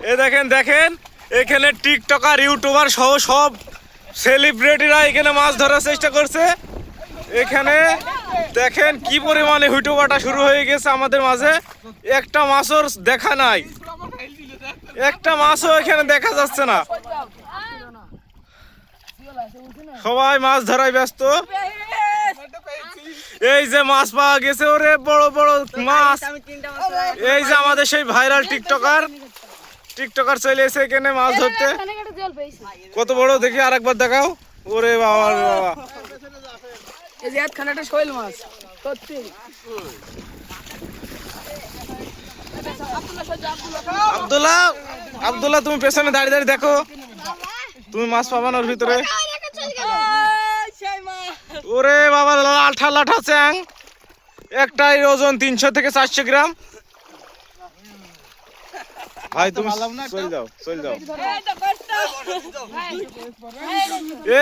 এ দেখেন দেখেন, এখানে টিকটকার, ইউটিউবার সহ সব সেলিব্রিটিরা এখানে মাছ ধরার চেষ্টা করছে। এখানে দেখেন কি পরিমাণে হুইটোবাটা শুরু হয়ে গেছে আমাদের মাঝে। একটা মাছও দেখা নাই। একটা মাছও এখানে দেখা যাচ্ছে না। সবাই মাছ ধরায় ব্যস্ত। এই যে মাছ পাওয়া গেছে, ওরে বড় বড় মাছ। এই যে আমাদের সেই ভাইরাল টিকটকার। টিকটকার চলে এসে এখানে মাছ ধরতে। কত বড় দেখি আর একবার দেখাও। ওরে বাবা রে বাবা। এই যে একখানে একটা শৈল মাছ সত্যি। আব্দুল্লাহ আব্দুল্লাহ তুমি পেছনে দাঁড়িয়ে দাঁড়িয়ে দেখো। তুমি মাছ পাবা না ওর ভিতরে? ওরে বাবা লাঠা লাঠা চ্যাং। একটাই ওজন তিনশো থেকে চারশো গ্রাম। ভাই তুমি চলে যাও চলে যাও।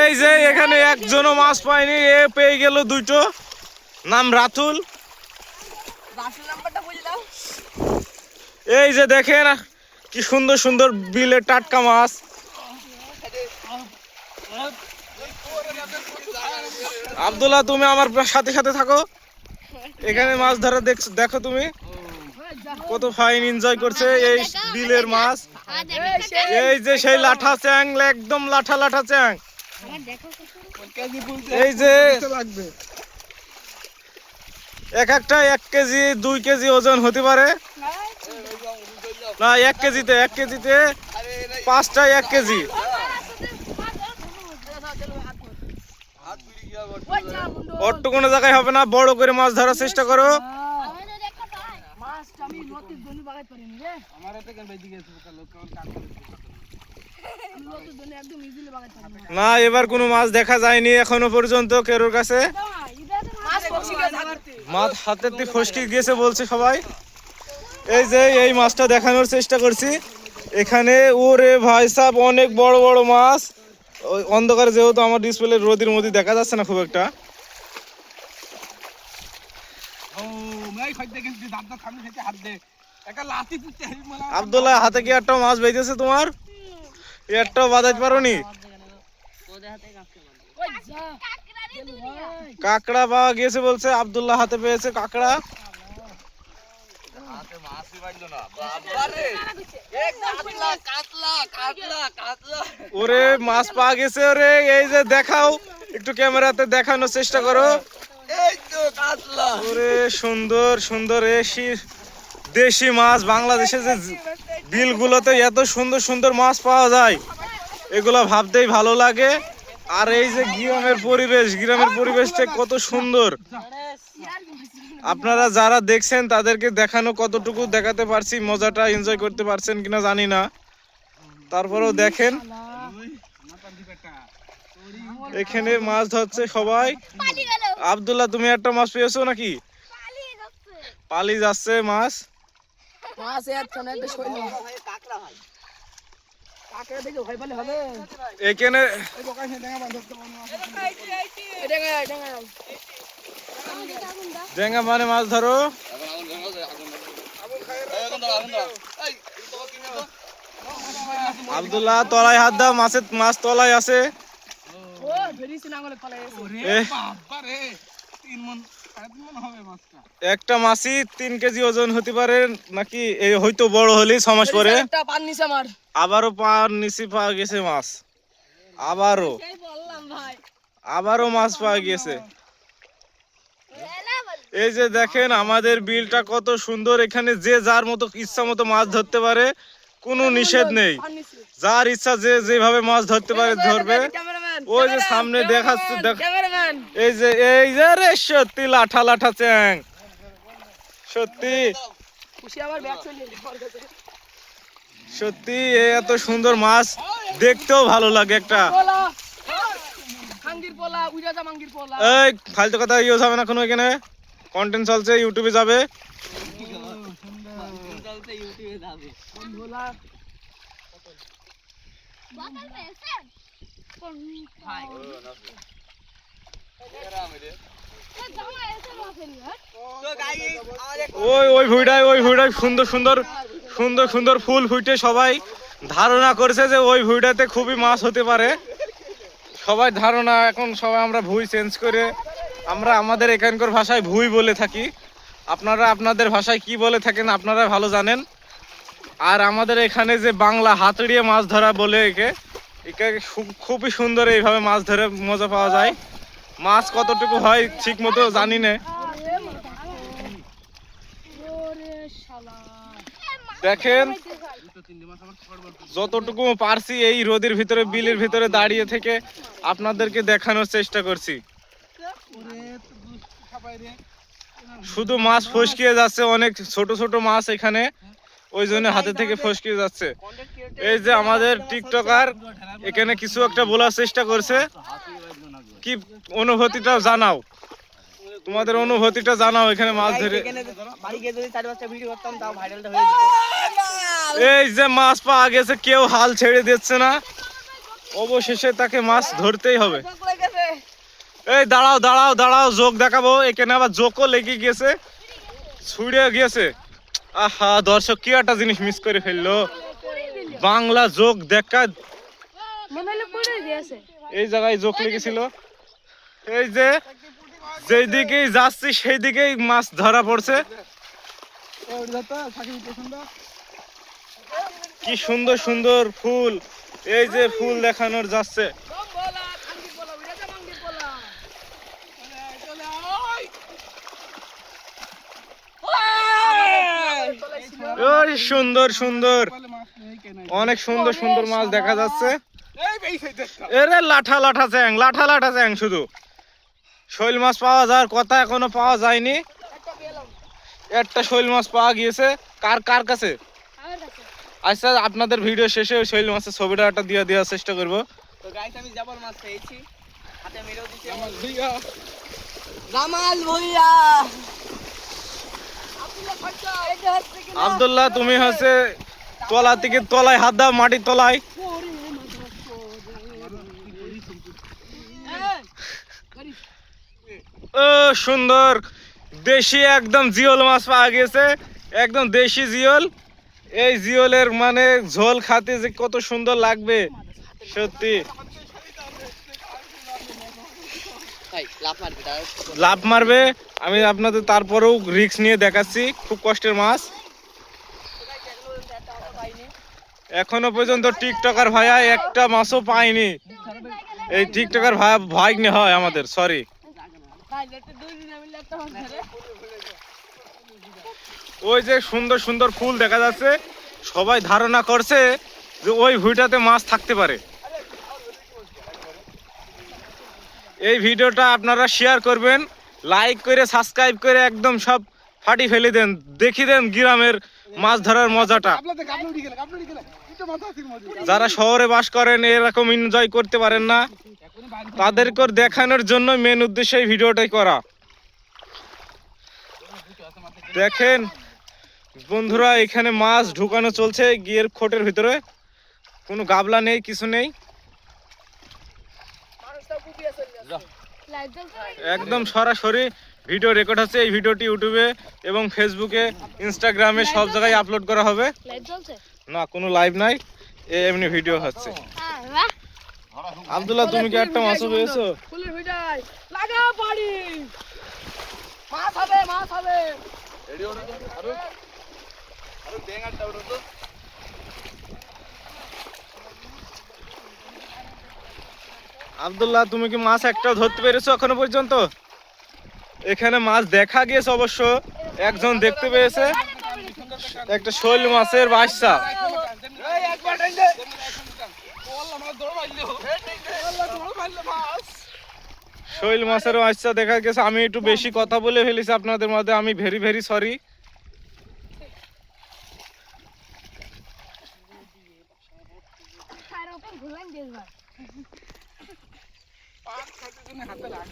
এই যে এখানে একজনও মাছ পায়নি এ পেয়ে গেল দুটো নাম রাতুল। এই যে দেখেন কি সুন্দর সুন্দর বিলের টাটকা মাছ। আব্দুল্লাহ তুমি আমার সাথে সাথে থাকো। এখানে মাছ ধরা দেখছ দেখো তুমি। কত ফাইন এনজয় করছে এই বিলের মাছ। এই যে সেই লাঠা চ্যাং, একদম লাঠা লাঠা চ্যাং। এই যে এক একটা এক কেজি, দুই কেজি ওজন হতে পারে। না, এক কেজিতে এক কেজিতে পাঁচটা এক কেজি। অট্ট কোনো জায়গায় হবে না, বড় করে মাছ ধরার চেষ্টা করো মাছটা আমি নদীর দনি বাগাইতে পারিনি রে? আমি নদীর দনি একদম ইজিলি বাগাইতে পারি না। এবার কোনো মাছ দেখা যায়নি এখনও পর্যন্ত কেরোর কাছে। মাছ হাতের দিয়ে ফসকে গিয়েছে বলছে সবাই। এই যে এই মাছটা দেখানোর চেষ্টা করছি। এখানে ওরে ভাই সাহ অনেক বড় বড় মাছ। ওই অন্ধকারে যেহেতু আমার ডিসপ্লে রোদের মধ্যে দেখা যাচ্ছে না খুব একটা। আবদুল্লাহ হাতে কি একটা মাছ বেঁধেছে তোমার? একটাও বাজাইতে পারো নি কাঁকড়া পাওয়া গিয়েছে বলছে আবদুল্লাহ হাতে পেয়েছে কাঁকড়া। ওরে মাছ পাওয়া গেছে ওরে এই যে দেখাও একটু ক্যামেরাতে দেখানোর চেষ্টা করো। ওরে সুন্দর সুন্দর এসি দেশি মাছ বাংলাদেশে যে বিলগুলোতে এত সুন্দর সুন্দর মাছ পাওয়া যায়, এগুলো ভাবতেই ভালো লাগে। আর এই যে গ্রামের পরিবেশ, গ্রামের পরিবেশটা কত সুন্দর। আপনারা যারা দেখছেন, তাদেরকে দেখানো কতটুকু দেখাতে পারছি, মজাটা এনজয় করতে পারছেন কিনা জানি না। তারপরেও দেখেন। এখানে মাছ ধরছে সবাই। আবদুল্লাহ, তুমি একটা মাছ পেয়েছ নাকি? পালি যাচ্ছে মাছ। মাছ একখানে একটা শৈল। মাছ কাঁকড়া দেখে ভয় পেলে হবে। এখানে এটা গায়ে এটা গায়ে ডেঙ্গা মানে মাছ ধরো। আব্দুল্লাহ তলায় হাত দাও মাছের মাছ তলায় আছে। ও ধরিস না একটা মাছই তিন কেজি ওজন হতে পারে নাকি এই হয়তো বড় হলেই ছ মাস পরে। আবারও পাওয়ার নিচে পাওয়া গেছে মাছ। আবারও। আবারও মাছ পাওয়া গেছে। এই যে দেখেন আমাদের বিলটা কত সুন্দর এখানে যে যার মতো ইচ্ছা মতো মাছ ধরতে পারে কোনো নিষেধ নেই। যার ইচ্ছা যে যেভাবে মাছ ধরতে পারে ধরবে। ওই যে সামনে দেখাচ্ছে দেখ এই যে এই যে রে সত্যি লাঠা লাঠা চ্যাং। সত্যি। সত্যি এ এত সুন্দর মাছ দেখতেও ভালো লাগে একটা। এই ফালতু কথা ইউজ হবে না কোনো এখানে। কন্টেন্ট চলছে ইউটিউবে যাবে। ভোলা ওই ওই ভুইটায় ওই ভুইটায় সুন্দর সুন্দর সুন্দর সুন্দর ফুল ফুটে সবাই ধারণা করেছে যে ওই ভুইটাতে খুবই মাছ হতে পারে। সবাই ধারণা, এখন সবাই আমরা ভুই চেঞ্জ করে আমরা আমাদের এখানকার ভাষায় ভুই বলে থাকি। আপনারা আপনাদের ভাষায় কি বলে থাকেন আপনারা ভালো জানেন। আর আমাদের এখানে যে বাংলা হাতড়িয়ে মাছ ধরা বলে একে সু- খুবই সুন্দর এইভাবে মাছ ধরে মজা পাওয়া যায়। মাছ কতটুকু হয় ঠিক মতো জানি না। দেখেন, যতটুকু পারছি এই রোদের ভিতরে, বিলের ভিতরে দাঁড়িয়ে থেকে আপনাদেরকে দেখানোর চেষ্টা করছি। শুধু মাছ ফসকিয়ে যাচ্ছে, অনেক ছোট ছোট মাছ এখানে। ওই জন্য হাতে থেকে ফসকে যাচ্ছে। এই যে আমাদের টিকটকার এখানে কিছু একটা বলার চেষ্টা করছে। কি অনুভূতিটা জানাও? তোমাদের অনুভূতিটা জানাও এখানে মাছ ধরে। এই যে মাছ পাওয়া গেছে কেউ হাল ছেড়ে দিচ্ছে না। অবশেষে তাকে মাছ ধরতেই হবে। এই দাঁড়াও দাঁড়াও দাঁড়াও যোগ দেখাবো। এখানে আবার জোকও লেগে গেছে ছুড়ে গিয়েছে আহা দর্শক কি একটা জিনিস মিস করে ফেলল। বাংলা যোগ দেখা এই জায়গায় যোগ লেগেছিল এই যে যেই দিকেই যাচ্ছি সেই দিকেই মাছ ধরা পড়ছে। কি সুন্দর সুন্দর ফুল। এই যে ফুল দেখানোর যাচ্ছে। ওই সুন্দর সুন্দর। অনেক সুন্দর সুন্দর মাছ দেখা যাচ্ছে। এরে লাঠা লাঠা চ্যাং লাঠা লাঠা চ্যাং শুধু। শৈল মাছ পাওয়া যাওয়ার কথা এখনও পাওয়া যায়নি। একটা শৈল মাছ পাওয়া গিয়েছে। কার কার কাছে? আচ্ছা আপনাদের ভিডিও শেষে ওই শৈল মাছের ছবিটা একটা দিয়ে দেওয়ার চেষ্টা করব। তো গাইস আমি যাবার মাছ পেয়েছি হাতে মেরেও দিছি আমার ভুইয়া জামাল ভুইয়া আব্দুল্লাহ, তুমি হচ্ছে তলা থেকে তলায়, হাত দাও, মাটির তলায়। ও, সুন্দর। দেশি একদম জিওল মাছ পাওয়া গেছে। একদম দেশি জিওল। এই জিওলের মানে ঝোল খাতে যে কত সুন্দর লাগবে। সত্যি ভাই লাফ মারবি তার লাভ মারবে আমি আপনাদের তারপরেও রিক্স নিয়ে দেখাচ্ছি, খুব কষ্টের মাছ। এখনও পর্যন্ত টিকটকার ভাইয়া একটা মাছও পাইনি। এই টিকটকার ভাই, ভাগ্নে হয় আমাদের সরি ওই যে সুন্দর সুন্দর ফুল দেখা যাচ্ছে, সবাই ধারণা করছে যে ওই ভুঁইটাতে মাছ থাকতে পারে। এই ভিডিওটা আপনারা শেয়ার করবেন লাইক করে সাবস্ক্রাইব করে একদম সব ফাটি ফেলে দেন, দেখি দেন গ্রামের মাছ ধরার মজাটা। যারা শহরে বাস করেন, এরকম এনজয় করতে পারেন না। তাদেরকে দেখানোর জন্য মেন উদ্দেশ্য এই ভিডিওটাই করা। দেখেন, বন্ধুরা, এখানে মাছ ঢুকানো চলছে, গিয়ের খোটের ভিতরে। কোনো গাবলা নেই, কিছু নেই। একদম সরাসরি ভিডিও রেকর্ড হচ্ছে। এই ভিডিওটি ইউটিউবে এবং ফেসবুকে ইনস্টাগ্রামে সব জায়গায় আপলোড করা হবে। না কোনো লাইভ নাই। এ এমনি ভিডিও হচ্ছে। আব্দুল্লাহ তুমি কি একটা মাছও পেয়েছ? ফুলের ভিটাই লাগা বাড়ি মাছ হবে মাছ হবে আব্দুল্লাহ, তুমি কি মাছ একটাও ধরতে পেরেছ এখনও পর্যন্ত? এখানে মাছ দেখা গিয়েছে অবশ্য, একজন দেখতে পেয়েছে। একটা শৈল মাছের বাচ্চা। শৈল মাছের বাচ্চা দেখা গেছে আমি একটু বেশি কথা বলে ফেলেছি আপনাদের মধ্যে, আমি ভেরি ভেরি সরি হাতে লাগ